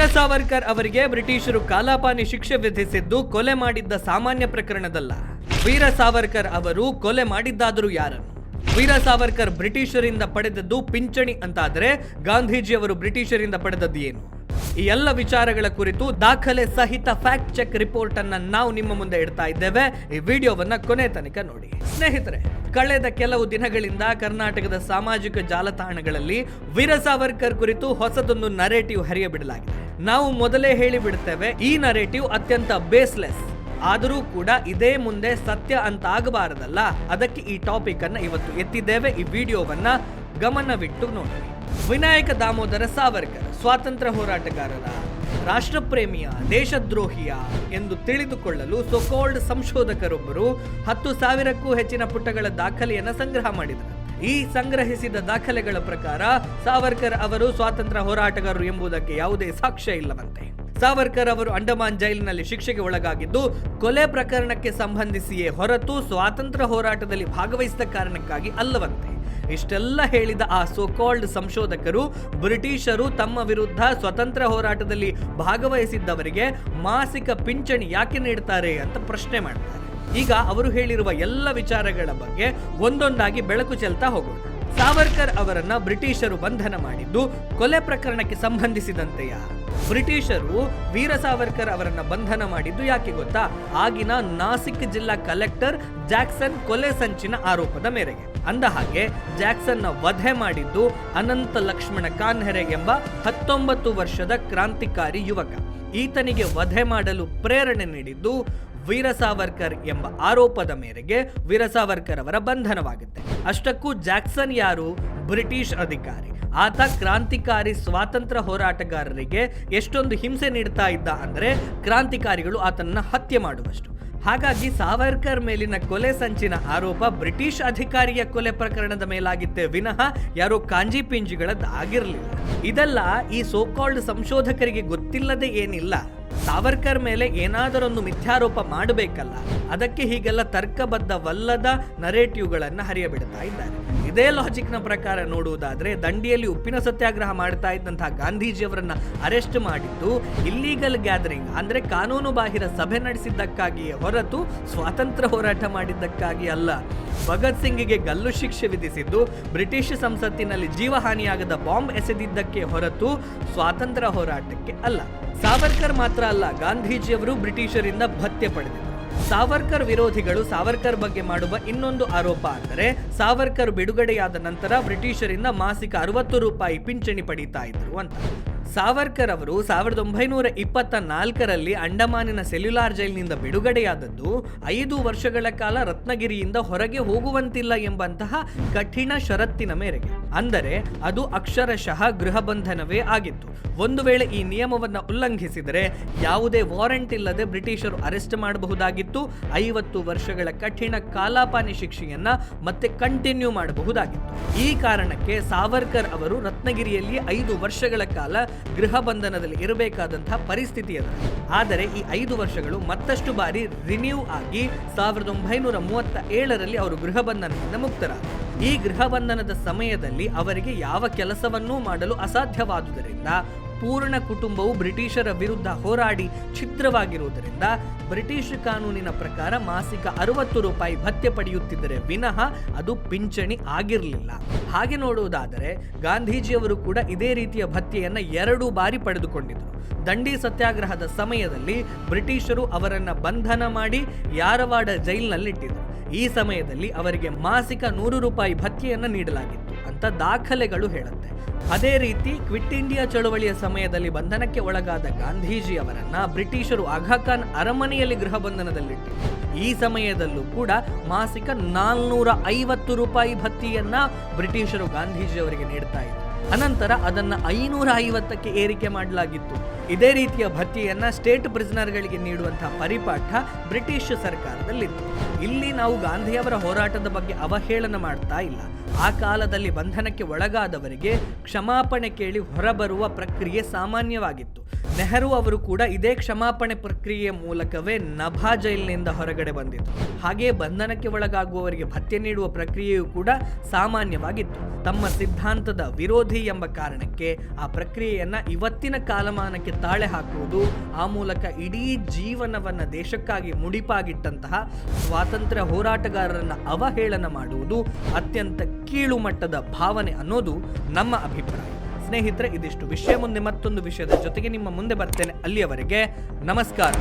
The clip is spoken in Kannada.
ವೀರ ಸಾವರ್ಕರ್ ಅವರಿಗೆ ಬ್ರಿಟಿಷರು ಕಾಲಾಪಾನಿ ಶಿಕ್ಷೆ ವಿಧಿಸಿದ್ದು ಕೊಲೆ ಮಾಡಿದ್ದ ಸಾಮಾನ್ಯ ಪ್ರಕರಣದಲ್ಲ. ವೀರ ಸಾವರ್ಕರ್ ಅವರು ಕೊಲೆ ಮಾಡಿದ್ದಾದರೂ ಯಾರನ್ನು? ವೀರ ಸಾವರ್ಕರ್ ಬ್ರಿಟಿಷರಿಂದ ಪಡೆದದ್ದು ಪಿಂಚಣಿ ಅಂತಾದರೆ ಗಾಂಧೀಜಿಯವರು ಬ್ರಿಟಿಷರಿಂದ ಪಡೆದದ್ದು ಏನು? ಈ ಎಲ್ಲ ವಿಚಾರಗಳ ಕುರಿತು ದಾಖಲೆ ಸಹಿತ ಫ್ಯಾಕ್ಟ್ ಚೆಕ್ ರಿಪೋರ್ಟ್ ಅನ್ನ ನಾವು ನಿಮ್ಮ ಮುಂದೆ ಇಡ್ತಾ ಇದ್ದೇವೆ. ಈ ವಿಡಿಯೋವನ್ನ ಕೊನೆ ತನಕ ನೋಡಿ. ಸ್ನೇಹಿತರೆ, ಕಳೆದ ಕೆಲವು ದಿನಗಳಿಂದ ಕರ್ನಾಟಕದ ಸಾಮಾಜಿಕ ಜಾಲತಾಣಗಳಲ್ಲಿ ವೀರ ಸಾವರ್ಕರ್ ಕುರಿತು ಹೊಸದೊಂದು ನರೇಟಿವ್ ಹರಿಯ ಬಿಡಲಾಗಿದೆ. ನಾವು ಮೊದಲೇ ಹೇಳಿಬಿಡ್ತೇವೆ, ಈ ನರೇಟಿವ್ ಅತ್ಯಂತ ಬೇಸ್ಲೆಸ್ ಆದರೂ ಕೂಡ ಇದೇ ಮುಂದೆ ಸತ್ಯ ಅಂತ ಆಗಬಾರದಲ್ಲ. ಅದಕ್ಕೆ ಈ ಟಾಪಿಕ್ ಅನ್ನ ಇವತ್ತು ಎತ್ತಿದ್ದೇವೆ. ಈ ವಿಡಿಯೋವನ್ನ ಗಮನವಿಟ್ಟು ನೋಡಿ. ವಿನಾಯಕ ದಾಮೋದರ ಸಾವರ್ಕರ್, ಸ್ವಾತಂತ್ರ್ಯ ಹೋರಾಟಗಾರರ, ರಾಷ್ಟ್ರಪ್ರೇಮಿಯ, ದೇಶದ್ರೋಹಿಯ ಎಂದು ತಿಳಿದುಕೊಳ್ಳಲು ಸೊಕೋಲ್ಡ್ ಸಂಶೋಧಕರೊಬ್ಬರು ಹತ್ತು ಸಾವಿರಕ್ಕೂ ಹೆಚ್ಚಿನ ಪುಟಗಳ ದಾಖಲೆಯನ್ನು ಸಂಗ್ರಹ ಮಾಡಿದರು. ಈ ಸಂಗ್ರಹಿಸಿದ ದಾಖಲೆಗಳ ಪ್ರಕಾರ ಸಾವರ್ಕರ್ ಅವರು ಸ್ವಾತಂತ್ರ್ಯ ಹೋರಾಟಗಾರರು ಎಂಬುದಕ್ಕೆ ಯಾವುದೇ ಸಾಕ್ಷ್ಯ ಇಲ್ಲವಂತೆ. ಸಾವರ್ಕರ್ ಅವರು ಅಂಡಮಾನ್ ಜೈಲಿನಲ್ಲಿ ಶಿಕ್ಷೆಗೆ ಒಳಗಾಗಿದ್ದು, ಕೊಲೆ ಪ್ರಕರಣಕ್ಕೆ ಸಂಬಂಧಿಸಿಯೇ ಹೊರತು ಸ್ವಾತಂತ್ರ್ಯ ಹೋರಾಟದಲ್ಲಿ ಭಾಗವಹಿಸಿದ ಕಾರಣಕ್ಕಾಗಿ ಅಲ್ಲವಂತೆ. ಇಷ್ಟೆಲ್ಲ ಹೇಳಿದ ಆ ಸೋಕಾಲ್ಡ್ ಸಂಶೋಧಕರು, ಬ್ರಿಟಿಷರು ತಮ್ಮ ವಿರುದ್ಧ ಸ್ವತಂತ್ರ ಹೋರಾಟದಲ್ಲಿ ಭಾಗವಹಿಸಿದ್ದವರಿಗೆ ಮಾಸಿಕ ಪಿಂಚಣಿ ಯಾಕೆ ನೀಡ್ತಾರೆ ಅಂತ ಪ್ರಶ್ನೆ ಮಾಡ್ತಾರೆ. ಈಗ ಅವರು ಹೇಳಿರುವ ಎಲ್ಲ ವಿಚಾರಗಳ ಬಗ್ಗೆ ಒಂದೊಂದಾಗಿ ಬೆಳಕು ಚೆಲ್ತಾ ಹೋಗೋಣ. ಸಾವರ್ಕರ್ ಅವರನ್ನ ಬ್ರಿಟಿಷರು ಬಂಧನ ಮಾಡಿದ್ದು ಕೊಲೆ ಪ್ರಕರಣಕ್ಕೆ ಸಂಬಂಧಿಸಿದಂತೆಯಾ ಬ್ರಿಟಿಷರು ವೀರ ಸಾವರ್ಕರ್ ಅವರನ್ನ ಬಂಧನ ಮಾಡಿದ್ದು ಯಾಕೆ ಗೊತ್ತಾ? ಆಗಿನ ನಾಸಿಕ್ ಜಿಲ್ಲಾ ಕಲೆಕ್ಟರ್ ಜಾಕ್ಸನ್ ಕೊಲೆ ಸಂಚಿನ ಆರೋಪದ ಮೇರೆಗೆ. ಅಂದ ಹಾಗೆ ನ ವಧೆ ಮಾಡಿದ್ದು ಅನಂತ ಲಕ್ಷ್ಮಣ ಕಾನ್ಹೆರೆ ಎಂಬ ಹತ್ತೊಂಬತ್ತು ವರ್ಷದ ಕ್ರಾಂತಿಕಾರಿ ಯುವಕ. ಈತನಿಗೆ ವಧೆ ಮಾಡಲು ಪ್ರೇರಣೆ ನೀಡಿದ್ದು ವೀರ ಸಾವರ್ಕರ್ ಎಂಬ ಆರೋಪದ ಮೇರೆಗೆ ವೀರ ಸಾವರ್ಕರ್ ಅವರ ಬಂಧನವಾಗುತ್ತೆ. ಅಷ್ಟಕ್ಕೂ ಜಾಕ್ಸನ್ ಯಾರು? ಬ್ರಿಟಿಷ್ ಅಧಿಕಾರಿ. ಆತ ಕ್ರಾಂತಿಕಾರಿ ಸ್ವಾತಂತ್ರ್ಯ ಹೋರಾಟಗಾರರಿಗೆ ಎಷ್ಟೊಂದು ಹಿಂಸೆ ನೀಡ್ತಾ ಇದ್ದ ಅಂದ್ರೆ ಕ್ರಾಂತಿಕಾರಿಗಳು ಆತನನ್ನ ಹತ್ಯೆ ಮಾಡುವಷ್ಟು. ಹಾಗಾಗಿ ಸಾವರ್ಕರ್ ಮೇಲಿನ ಕೊಲೆ ಸಂಚಿನ ಆರೋಪ ಬ್ರಿಟಿಷ್ ಅಧಿಕಾರಿಯ ಕೊಲೆ ಪ್ರಕರಣದ ಮೇಲಾಗಿತ್ತೆ ವಿನಃ ಯಾರು ಕಾಂಜಿ ಪಿಂಜಿಗಳದ್ದಾಗಿರಲಿಲ್ಲ ಇದೆಲ್ಲ ಈ ಸೋಕಾಲ್ಡ್ ಸಂಶೋಧಕರಿಗೆ ಗೊತ್ತಿಲ್ಲದೆ ಏನಿಲ್ಲ. ಸಾವರ್ಕರ್ ಮೇಲೆ ಏನಾದರೊಂದು ಮಿಥ್ಯಾರೋಪ ಮಾಡಬೇಕಲ್ಲ, ಅದಕ್ಕೆ ಹೀಗೆಲ್ಲ ತರ್ಕಬದ್ಧವಲ್ಲದ ನರೇಟಿವ್ಗಳನ್ನು ಹರಿಯಬಿಡ್ತಾ ಇದ್ದಾರೆ. ಇದೇ ಲಾಜಿಕ್ನ ಪ್ರಕಾರ ನೋಡುವುದಾದ್ರೆ, ದಂಡಿಯಲ್ಲಿ ಉಪ್ಪಿನ ಸತ್ಯಾಗ್ರಹ ಮಾಡ್ತಾ ಇದ್ದಂತಹ ಗಾಂಧೀಜಿಯವರನ್ನ ಅರೆಸ್ಟ್ ಮಾಡಿದ್ದು ಇಲ್ಲೀಗಲ್ ಗ್ಯಾದರಿಂಗ್ ಅಂದ್ರೆ ಕಾನೂನು ಬಾಹಿರ ಸಭೆ ನಡೆಸಿದ್ದಕ್ಕಾಗಿಯೇ ಹೊರತು ಸ್ವಾತಂತ್ರ್ಯ ಹೋರಾಟ ಮಾಡಿದ್ದಕ್ಕಾಗಿ ಅಲ್ಲ. ಭಗತ್ ಸಿಂಗ್ಗೆ ಗಲ್ಲು ಶಿಕ್ಷೆ ವಿಧಿಸಿದ್ದು, ಬ್ರಿಟಿಷ್ ಸಂಸತ್ತಿನಲ್ಲಿ ಜೀವಹಾನಿಯಾಗದ ಬಾಂಬ್ ಎಸೆದಿದ್ದಕ್ಕೆ ಹೊರತು ಸ್ವಾತಂತ್ರ್ಯ ಹೋರಾಟಕ್ಕೆ ಅಲ್ಲ. ಸಾವರ್ಕರ್ ಮಾತ್ರ ಅಲ್ಲ, ಗಾಂಧೀಜಿಯವರು ಬ್ರಿಟಿಷರಿಂದ ಭತ್ಯೆ ಪಡೆದಿದ್ದರು. ಸಾವರ್ಕರ್ ವಿರೋಧಿಗಳು ಸಾವರ್ಕರ್ ಬಗ್ಗೆ ಮಾಡುವ ಇನ್ನೊಂದು ಆರೋಪ ಅಂದರೆ, ಸಾವರ್ಕರ್ ಬಿಡುಗಡೆಯಾದ ನಂತರ ಬ್ರಿಟಿಷರಿಂದ ಮಾಸಿಕ ಅರವತ್ತು ರೂಪಾಯಿ ಪಿಂಚಣಿ ಪಡೀತಾ ಇದ್ರು ಅಂತ. ಸಾವರ್ಕರ್ ಅವರು ಸಾವಿರದ ಒಂಬೈನೂರ ಇಪ್ಪತ್ತ ನಾಲ್ಕರಲ್ಲಿ ಅಂಡಮಾನಿನ ಸೆಲ್ಯುಲಾರ್ ಜೈಲಿನಿಂದ ಬಿಡುಗಡೆಯಾದದ್ದು ಐದು ವರ್ಷಗಳ ಕಾಲ ರತ್ನಗಿರಿಯಿಂದ ಹೊರಗೆ ಹೋಗುವಂತಿಲ್ಲ ಎಂಬಂತಹ ಕಠಿಣ ಷರತ್ತಿನ ಮೇರೆಗೆ. ಅಂದರೆ ಅದು ಅಕ್ಷರಶಃ ಗೃಹ ಬಂಧನವೇ ಆಗಿತ್ತು. ಒಂದು ವೇಳೆ ಈ ನಿಯಮವನ್ನು ಉಲ್ಲಂಘಿಸಿದರೆ ಯಾವುದೇ ವಾರೆಂಟ್ ಇಲ್ಲದೆ ಬ್ರಿಟಿಷರು ಅರೆಸ್ಟ್ ಮಾಡಬಹುದಾಗಿತ್ತು. ಐವತ್ತು ವರ್ಷಗಳ ಕಠಿಣ ಕಾಲಾಪಾನಿ ಶಿಕ್ಷೆಯನ್ನ ಮತ್ತೆ ಕಂಟಿನ್ಯೂ ಮಾಡಬಹುದಾಗಿತ್ತು. ಈ ಕಾರಣಕ್ಕೆ ಸಾವರ್ಕರ್ ಅವರು ರತ್ನಗಿರಿಯಲ್ಲಿ ಐದು ವರ್ಷಗಳ ಕಾಲ ಗೃಹ ಬಂಧನದಲ್ಲಿ ಇರಬೇಕಾದಂತಹ ಪರಿಸ್ಥಿತಿ ಅದು. ಆದರೆ ಈ ಐದು ವರ್ಷಗಳು ಮತ್ತಷ್ಟು ಬಾರಿ ರಿನ್ಯೂ ಆಗಿ ಸಾವಿರದ ಒಂಬೈನೂರ ಮೂವತ್ತ ಏಳರಲ್ಲಿ ಅವರು ಗೃಹ ಬಂಧನದಿಂದ ಈ ಗೃಹ ಬಂಧನದ ಸಮಯದಲ್ಲಿ ಅವರಿಗೆ ಯಾವ ಕೆಲಸವನ್ನೂ ಮಾಡಲು ಅಸಾಧ್ಯವಾದುದರಿಂದ ಪೂರ್ಣ ಕುಟುಂಬವು ಬ್ರಿಟಿಷರ ವಿರುದ್ಧ ಹೋರಾಡಿ ಛಿದ್ರವಾಗಿರುವುದರಿಂದ ಬ್ರಿಟಿಷ್ ಕಾನೂನಿನ ಪ್ರಕಾರ ಮಾಸಿಕ ಅರವತ್ತು ರೂಪಾಯಿ ಭತ್ಯೆ ಪಡೆಯುತ್ತಿದ್ದರೆ ವಿನಃ ಅದು ಪಿಂಚಣಿ ಆಗಿರಲಿಲ್ಲ. ಹಾಗೆ ನೋಡುವುದಾದರೆ ಗಾಂಧೀಜಿಯವರು ಕೂಡ ಇದೇ ರೀತಿಯ ಭತ್ಯೆಯನ್ನ ಎರಡು ಬಾರಿ ಪಡೆದುಕೊಂಡಿದ್ದರು. ದಂಡಿ ಸತ್ಯಾಗ್ರಹದ ಸಮಯದಲ್ಲಿ ಬ್ರಿಟಿಷರು ಅವರನ್ನ ಬಂಧನ ಮಾಡಿ ಯಾರವಾಡ ಜೈಲಿನಲ್ಲಿಟ್ಟಿದ್ದರು. ಈ ಸಮಯದಲ್ಲಿ ಅವರಿಗೆ ಮಾಸಿಕ ನೂರು ರೂಪಾಯಿ ಭತ್ಯೆಯನ್ನ ನೀಡಲಾಗಿತ್ತು ಅಂತ ದಾಖಲೆಗಳು ಹೇಳುತ್ತೆ. ಅದೇ ರೀತಿ ಕ್ವಿಟ್ ಇಂಡಿಯಾ ಚಳುವಳಿಯ ಸಮಯದಲ್ಲಿ ಬಂಧನಕ್ಕೆ ಒಳಗಾದ ಗಾಂಧೀಜಿ ಅವರನ್ನ ಬ್ರಿಟಿಷರು ಅಘಾಖಾನ್ ಖಾನ್ ಅರಮನೆಯಲ್ಲಿ ಗೃಹ ಈ ಸಮಯದಲ್ಲೂ ಕೂಡ ಮಾಸಿಕ ನಾಲ್ನೂರ ಐವತ್ತು ರೂಪಾಯಿ ಭತ್ತಿಯನ್ನ ಬ್ರಿಟಿಷರು ಗಾಂಧೀಜಿ ಅವರಿಗೆ ನೀಡ್ತಾ ಇದ್ರು. ಅನಂತರ ಅದನ್ನ ಐನೂರ ಐವತ್ತಕ್ಕೆ ಏರಿಕೆ ಮಾಡಲಾಗಿತ್ತು. ಇದೇ ರೀತಿಯ ಭತ್ಯೆಯನ್ನು ಸ್ಟೇಟ್ ಪ್ರಿಸನರ್ಗಳಿಗೆ ನೀಡುವಂತಹ ಪರಿಪಾಠ ಬ್ರಿಟಿಷ್ ಸರ್ಕಾರದಲ್ಲಿತ್ತು. ಇಲ್ಲಿ ನಾವು ಗಾಂಧಿಯವರ ಹೋರಾಟದ ಬಗ್ಗೆ ಅವಹೇಳನ ಮಾಡ್ತಾ ಇಲ್ಲ. ಆ ಕಾಲದಲ್ಲಿ ಬಂಧನಕ್ಕೆ ಒಳಗಾದವರಿಗೆ ಕ್ಷಮಾಪಣೆ ಕೇಳಿ ಹೊರಬರುವ ಪ್ರಕ್ರಿಯೆ ಸಾಮಾನ್ಯವಾಗಿತ್ತು. ನೆಹರು ಅವರು ಕೂಡ ಇದೇ ಕ್ಷಮಾಪಣೆ ಪ್ರಕ್ರಿಯೆಯ ಮೂಲಕವೇ ನಭಾ ಜೈಲಿನಿಂದ ಹೊರಗಡೆ ಬಂದಿತ್ತು ಹಾಗೆಯೇ ಬಂಧನಕ್ಕೆ ಒಳಗಾಗುವವರಿಗೆ ಭತ್ಯೆ ನೀಡುವ ಪ್ರಕ್ರಿಯೆಯು ಕೂಡ ಸಾಮಾನ್ಯವಾಗಿತ್ತು. ತಮ್ಮ ಸಿದ್ಧಾಂತದ ವಿರೋಧಿ ವಿರೋಧಿ ಎಂಬ ಕಾರಣಕ್ಕೆ ಆ ಪ್ರಕ್ರಿಯೆಯನ್ನು ಇವತ್ತಿನ ಕಾಲಮಾನಕ್ಕೆ ತಾಳೆ ಹಾಕುವುದು, ಆ ಮೂಲಕ ಇಡೀ ಜೀವನವನ್ನು ದೇಶಕ್ಕಾಗಿ ಮುಡಿಪಾಗಿಟ್ಟಂತಹ ಸ್ವಾತಂತ್ರ್ಯ ಹೋರಾಟಗಾರರನ್ನು ಅವಹೇಳನ ಮಾಡುವುದು ಅತ್ಯಂತ ಕೀಳುಮಟ್ಟದ ಭಾವನೆ ಅನ್ನೋದು ನಮ್ಮ ಅಭಿಪ್ರಾಯ. ಸ್ನೇಹಿತರೆ, ಇದಿಷ್ಟು ವಿಷಯ ಮುಂದೆ ಮತ್ತೊಂದು ವಿಷಯದ ಜೊತೆಗೆ ನಿಮ್ಮ ಮುಂದೆ ಬರ್ತೇನೆ ಅಲ್ಲಿಯವರೆಗೆ ನಮಸ್ಕಾರ.